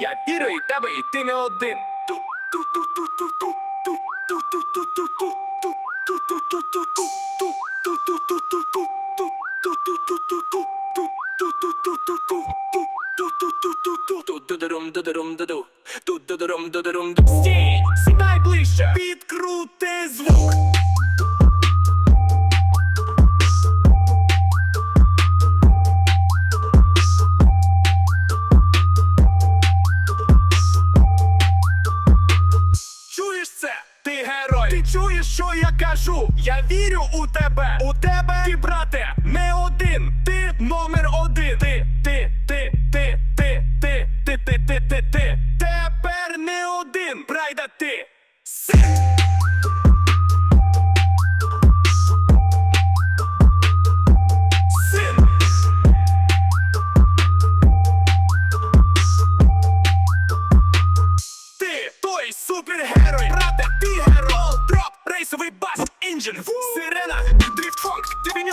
Я вірю і тебе, і ти не один. Стій! Сідай ближче! Підкрути звук!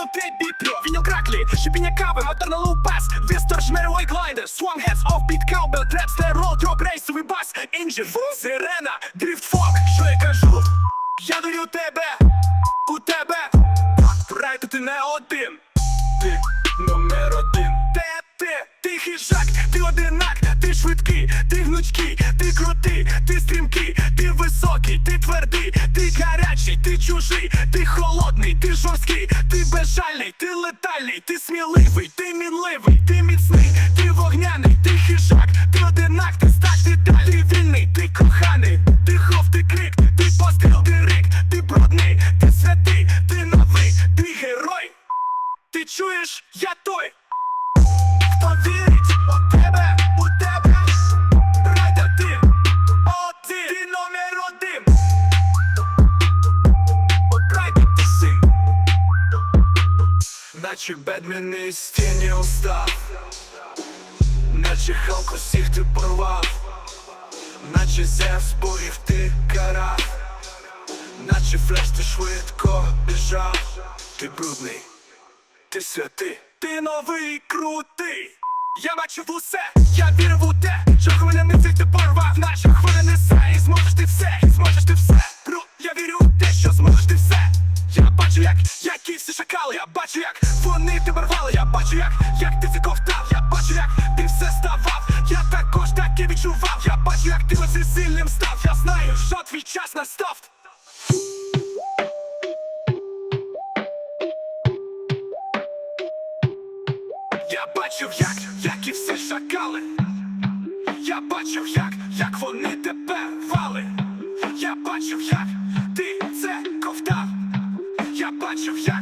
Dio Тебі Пьо Винил Кракли, шипение кавы, моторный лоу-пас Вестер, шмер, ой, глайдер, swang heads, offbeat, cowbell, trap, snare, roll, drop, рейсовий бас Інжин, сирена, дрифт, фок Що я кажу? Я дарю тебе, у тебе Райте ти не один Ти номер один Те, ти, ти хижак, ти одинак, ти швидкий, ти гнучкий, ти крутий, ти стрімкий, ти високий, ти твердий, ти гарячий, ти чужий, ти холодний, ти жорсткий сильний, ти сміливий. Наче Бетмен із тіні устав, наче Халк усіх ти порвав, наче Зевс боїв ти карав, наче Флеш ти швидко біжав, ти брудний. Ти святий, ти новий крутий. Я бачив усе, я вірив у те, що хвиляницих ти порвав, наче хвиля несе, і зможеш ти все, і зможеш ти все. Бру, я вірю у те, що зможеш ти все. Я бачу, як, які всі шакали, бачу, як вони тебе рвали, я бачу, як, як ти це ковтав, я бачу, як ти все ставав, я також таки відчував, я бачу, як ти оце сильним став, я знаю, що твій час настав. Я бачив, як, як і всі шакали. Я бачив, як, як вони тебе рвали. Я бачив, як ти це ковтав. Я бачив, як